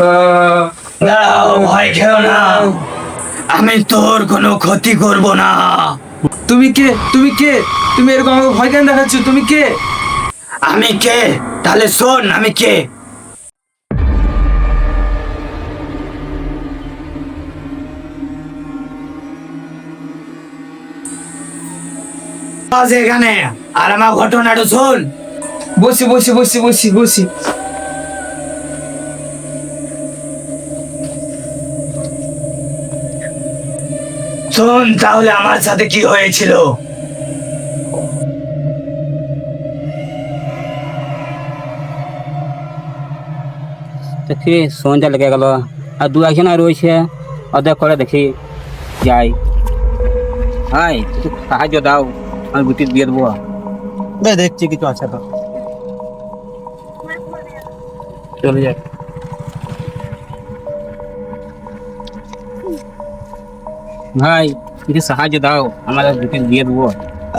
দাঁড়াও ভয় খেও না। আমি তোর কোনো ক্ষতি করব না। তুমি কে? তুমি কে? তুমি এরকম আমাকে ভয় কেন দেখাচ্ছ? তুমি কে? আমি কে? তাহলে শোন আমি কে? এখানে। আর আমার ঘটনাটা শোন। বসি বসি বসি বসি বসি। শোন তাহলে আমার সাথে কি হয়েছিল? দেখি সন্ধ্যা লেগে গেল। আর দু একজন আর রয়েছে। অর্ধেক করে দেখি যাই। হাই একটু সাহায্য দাও। আমি বুটির দিয়ে দেবো। দেখছি কিছু আছে তো। চলে যাই। ভাই কিছু সাহায্য দাও আমার বুটির দিয়ে দেবো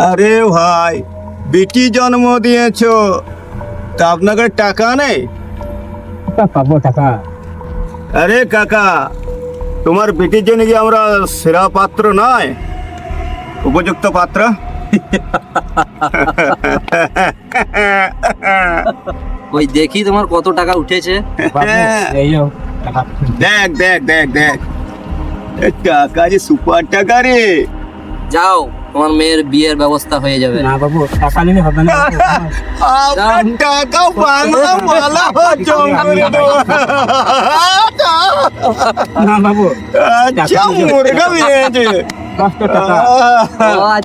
আরে ভাই বেটি জন্ম দিয়েছ তা আপনাকে টাকা নেই পাবো টাকা আরে কাকা তোমার বেটির জন্য কি আমরা সেরা পাত্র নয় উপযুক্ত পাত্র ওই দেখি তোমার কত টাকা উঠেছে এই যাও টাকা দেখ দেখ দেখ দেখ এ টাকা যে সুপার টাকা রে যাও তোমার মেয়ের বিয়ের ব্যবস্থা হয়ে যাবে না বাবু টাকা নিলে হবে না আমার টাকা বাংলা মালা জঙ্গল না বাবু আচ্ছা মুরগা বিয়েছে পাঁচশো টাকা।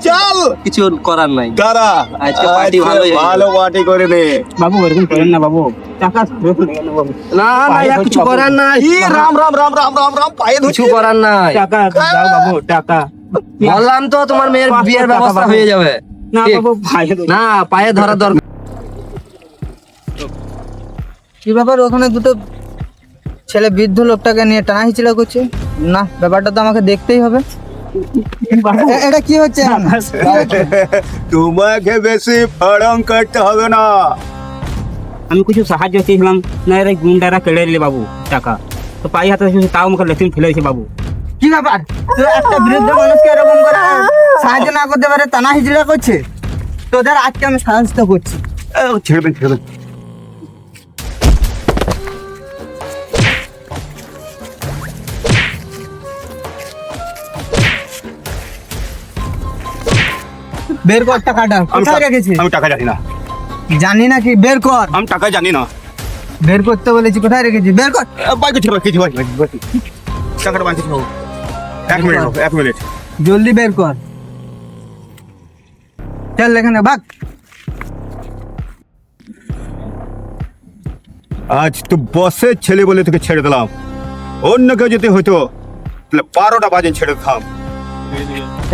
চল। কিছু করার নাই। কারা আজকে party আজকে ভালো পার্টি করে নে। বাবু এরকম করেন না বাবু। টাকা ফেরত দিয়ে গেল বাবু। না না পায়ে ধরছি কিছু করার নাই। রাম রাম রাম রাম রাম রাম পায়ে কিছু করার নাই। টাকা দাও বাবু টাকা। বললাম তো তোমার মেয়ের বিয়ের ব্যবস্থা হয়ে যাবে। না বাবু না পায়ে ধরা দরকার। কি ব্যাপার? ওখানে দুটো ছেলে বৃদ্ধ লোকটাকে নিয়ে টানা হিচড়া করছে। না ব্যাপারটা তো আমাকে দেখতেই হবে। এটা কি হচ্ছে তোমাকে বেশি ফড়ং করতে হবে না। আমি কিছু সাহায্য চেয়েছিলাম না এর গুন্ডারা কেড়ে নিলে বাবু টাকা। তো পাই হাতে তাও আমাকে লেসিন ফেলেছে বাবু। কি ব্যাপার? তো একটা বৃদ্ধ মানুষকে এরকম করে সাহায্য না করতে পারে টানা হিচড়া করছে? তোদের আজকে আমি সাহায্য করছি। আহ, ছেড়ে বের কর টাকাটা। কোথায় রেখেছিস? আমি টাকা জানি না। জানি না কি? বের কর। আমি টাকা জানি না। বের করতে বলেছি কোথায় রেখেছিস? বের কর। বাইক ছিল কিছু ভাই টাকাটা ছিল এক মিনিট এক মিনিট। জলদি বের কর। চল এখানে ভাগ আজ তো বসের ছেলে বলে তোকে ছেড়ে দিলাম। অন্য কেউ যদি হইতো তাহলে বারোটা বাজে ছেড়ে দিতাম।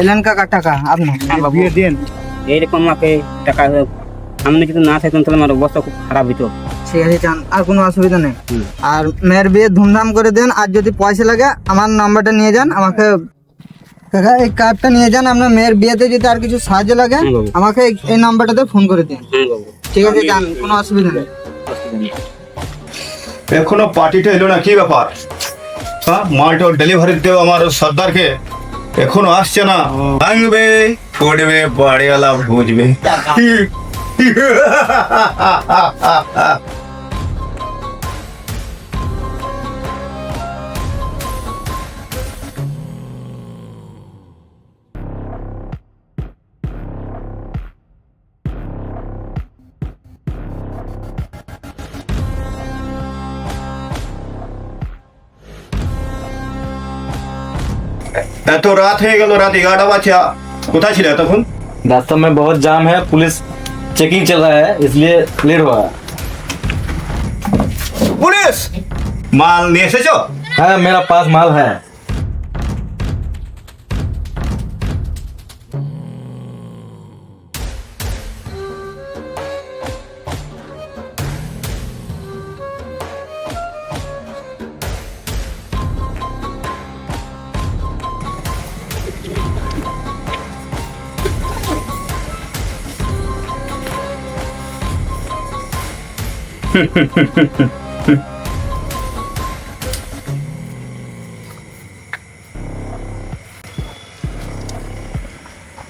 এলেন কাকা টাকা আপনার হ্যাঁ বাবু। এইরকম আমাকে টাকা সামনে যদি না থাকতাম তাহলে আমার অবস্থা খুব খারাপ হতো ঠিক আছে চান আর কোনো অসুবিধা নেই। আর মেয়ের বিয়ে ধুমধাম করে দেন আর যদি পয়সা লাগে আমার নাম্বারটা নিয়ে যান আমাকে কাকা এই কার্ডটা নিয়ে যান আপনার মেয়ের বিয়েতে যদি আর কিছু সাহায্য লাগে হ্যাঁ আমাকে এই- নাম্বারটাতে ফোন করে দিন। হ্যাঁ ঠিক আছে যান কোনো অসুবিধা নেই। এখনও পার্টিটা এলো না কি ব্যাপার? হ্যাঁ মালটা ডেলিভারি দেও আমার সর্দারকে। এখনও আসছে না। ভাঙবে পড়বে বাড়িওয়ালা বুঝবে। এত রাত হয়ে গেল রাত এগারোটা বাজছে কোথায় ছিল তখন रास्ता में बहुत जाम है पुलिस चेकिंग चल रहा है इसलिए लेट हुआ है পুলিশ মাল নিয়ে এসেছো हाँ मेरा पास माल है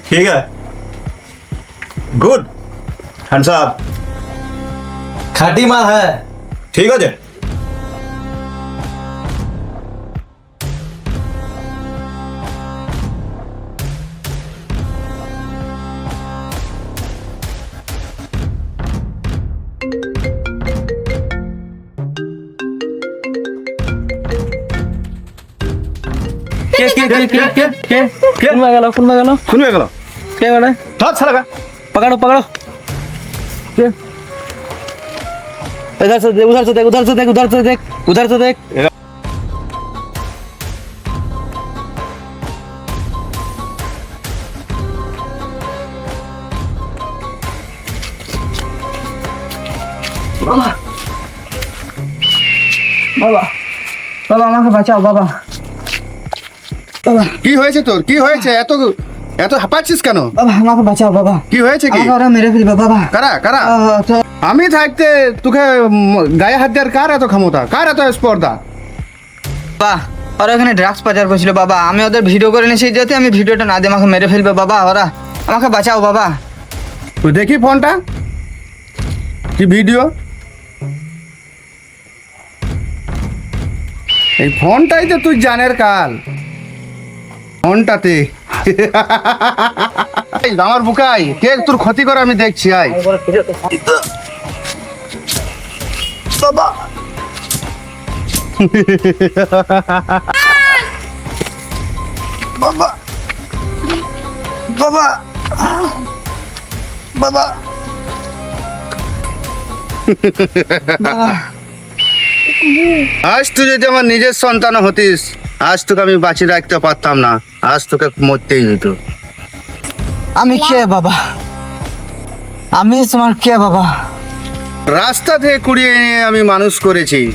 ठीक है। गुड हंसा साहब खाटी माल है। ठीक है जी। কে কে কে কে কে কে কে कौन गया कौन गया শুনবে গেল क्या कर रहा है ধর সালা पकड़ो पकड़ो क्या? इधर से देख उधर से देख उधर से देख उधर से देख उधर से देख বাবা বাবা আমাকে বাঁচাও বাবা কি হয়েছে তোর? কি হয়েছে? এত এত হাঁপাচ্ছিস কেন? বাবা আমাকে বাঁচাও বাবা। কি হয়েছে কি? ওরা মেরে ফেলবে বাবা। কারা কারা? আমি থাকতে তোকে গায়ে হাত দেওয়ার কার এত ক্ষমতা? কার এত স্পর্ধা? বাবা ওরা এখানে ড্রাগস পাচার করছিল বাবা। আমি ওদের ভিডিও করে নিয়েছি যাতে আমি ভিডিওটা না দিয়ে আমাকে মেরে ফেলবে বাবা ওরা। আমাকে বাঁচাও বাবা। তুই দেখি ফোনটা। কি ভিডিও? এই ফোনটাই তো তুই জানের কাল। ফোনটাতে। আমার বুকাই কে তোর ক্ষতি করে আমি দেখছি আয়। বাবা বাবা বাবা। আজ তুই যদি আমার নিজের সন্তান হতিস আজ তোকে আমি বাঁচিয়ে রাখতে পারতাম না। আজ তোকে মরতেই হতো আমি কে বাবা? আমি তোমার কে বাবা? রাস্তা থেকে কুড়িয়ে এনে আমি মানুষ করেছি।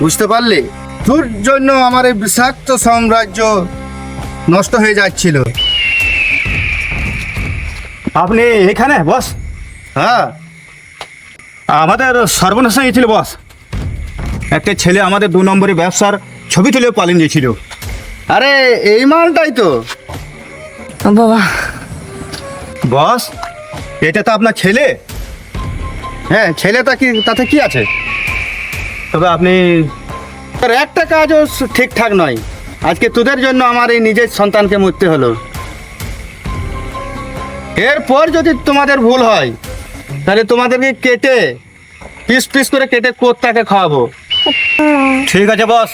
বুঝতে পারলি? তোর জন্য আমার এই বিষাক্ত সাম্রাজ্য নষ্ট হয়ে যাচ্ছিল। আপনি এখানে বস। হ্যাঁ। আমাদের সর্বনাশ গেছিল বস। একটা ছেলে আমাদের দু নম্বরে ব্যবসার ছবি তুলে পালিয়ে গেছিল। আরে এই মালটাই তো। বাবা। বস এটা তো আপনার ছেলে? হ্যাঁ ছেলেটা কি তাতে কি আছে? তবে আপনি আর একটা কাজও ঠিকঠাক নয়। আজকে তোদের জন্য আমার এই নিজের সন্তানকে মরতে হলো। এরপর যদি তোমাদের ভুল হয় তাহলে তোমাদেরকে কেটে পিস পিস করে কেটে কোত্তাকে খাওয়াবো। ঠিক আছে বস।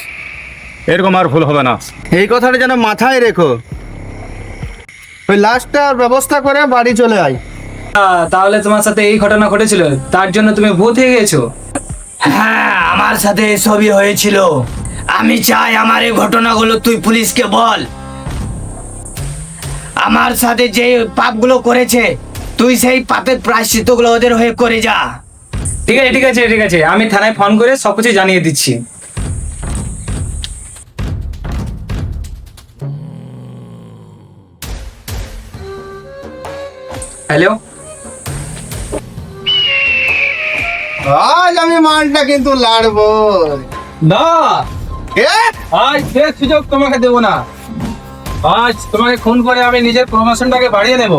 এরকম আর ভুল হবে না। এই কথাটা যেন মাথায় রেখো। ওই লাস্টটার ব্যবস্থা করে বাড়ি চলে আয়। তাহলে তোমার সাথে এই ঘটনা ঘটেছিল। তার জন্য তুমি ভূত হয়ে গেছো হ্যাঁ আমার সাথে এসবই হয়েছিল। আমি চাই আমার এই ঘটনাগুলো তুই পুলিশকে বল। আমার সাথে যে পাপগুলো করেছে তুই সেই পাপের প্রায়শ্চিত্তগুলো ওদের হয়ে করে যা। ঠিক আছে ঠিক আছে ঠিক আছে। আমি থানায় ফোন করে সবকিছু জানিয়ে দিচ্ছি। হ্যালো? আজ আমি মালটা কিন্তু লাড়বো। না। এ? আজ সে সুযোগ তোমাকে দেবো না। আজ তোমাকে খুন করে আমি নিজের প্রমোশনটাকে বাড়িয়ে নেব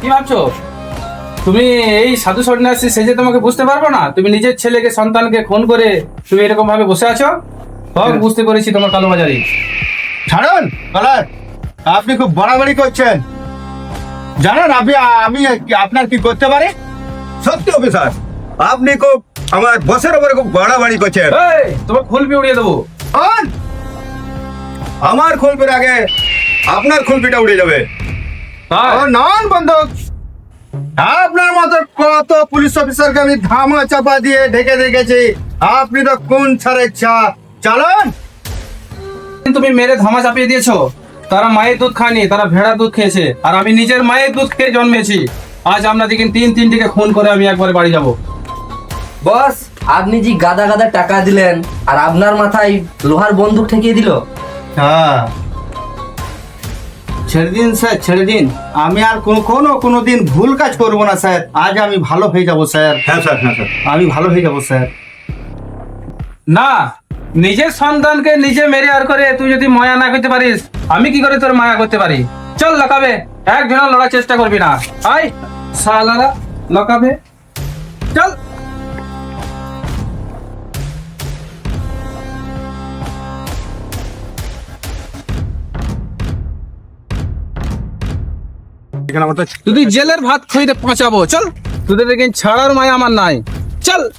কি ভাবছ? তুমি এই সাধু সন্ন্যাসী সেজে তোমাকে বুঝতে পারব না তুমি নিজের ছেলেকে সন্তানকে খুন করে তুমি এরকম ভাবে বসে আছো? সব বুঝতে পেরেছি তোমার কালোবাজারি ছাড়ুন কালার আপনি খুব বাড়াবাড়ি করছেন। জানেন আপনি আমি আপনার কি করতে পারি? সত্যি অফিসার আপনি খুব আমার বসের উপরে খুব বাড়াবাড়ি করছেন। তোমার খুলপি উড়িয়ে দেবো। আমার খুলপির আগে আপনার খুলপিটা উড়ে যাবে নন বন্ধু। আপনার মতো কত পুলিশ অফিসারকে আমি ধামা চাপা দিয়ে ঢেকে রেখেছি আপনি তো কোন ছাড়ের চা চালান? তুমি মেরে ধামা চাপিয়ে দিয়েছ। তারা মায়ের দুধ খায়নি তারা ভেড়ার দুধ খেয়েছে। আর আমি নিজের মায়ের দুধ খেয়ে জন্মেছি। আজ আপনাদেরকে তিন তিনটিকে খুন করে আমি একবারে বাড়ি যাব। বস আপনি যে গাদা গাদা টাকা দিলেন আর আপনার মাথায় লোহার বন্দুক ঠেকিয়ে দিল? হ্যাঁ। ছেড়ে দিন স্যার ছেড়ে দিন। আমি আর কোনো কোনো কোনো দিন ভুল কাজ করব না স্যার। আজ আমি ভালো হয়ে যাব স্যার। হ্যাঁ স্যার হ্যাঁ স্যার। আমি ভালো হয়ে যাব স্যার। না নিজের সন্তানকে নিজে মেরে আর করে তুই যদি মায়া না করতে পারিস আমি কি করে তোর মায়া করতে পারি? চল লকাবে একজন লড়ার চেষ্টা করবি না। আয় সালারা লকাবে। চল। তুই জেলের ভাত খইতে পচাবো চল। তোদের ছাড়ার মায়া আমার নাই। চল।